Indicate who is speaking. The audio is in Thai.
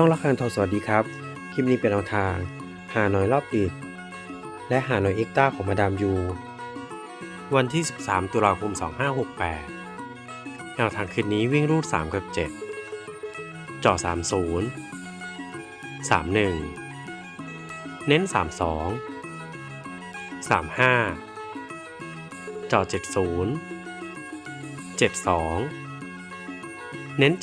Speaker 1: ช่องละครทอสวัสดีครับ คลิปนี้เป็นแนวทาง หาหน่อยรอบดึกและหาหน่อยเอ็กต้าของมาดามยู วันที่ 13 ตุลาคม 2568 แนวทางคืนนี้วิ่งรูด 3 กับ 7 จ่อ 30 31 เน้น 32 35 จ่อ 70 72 เน้น 71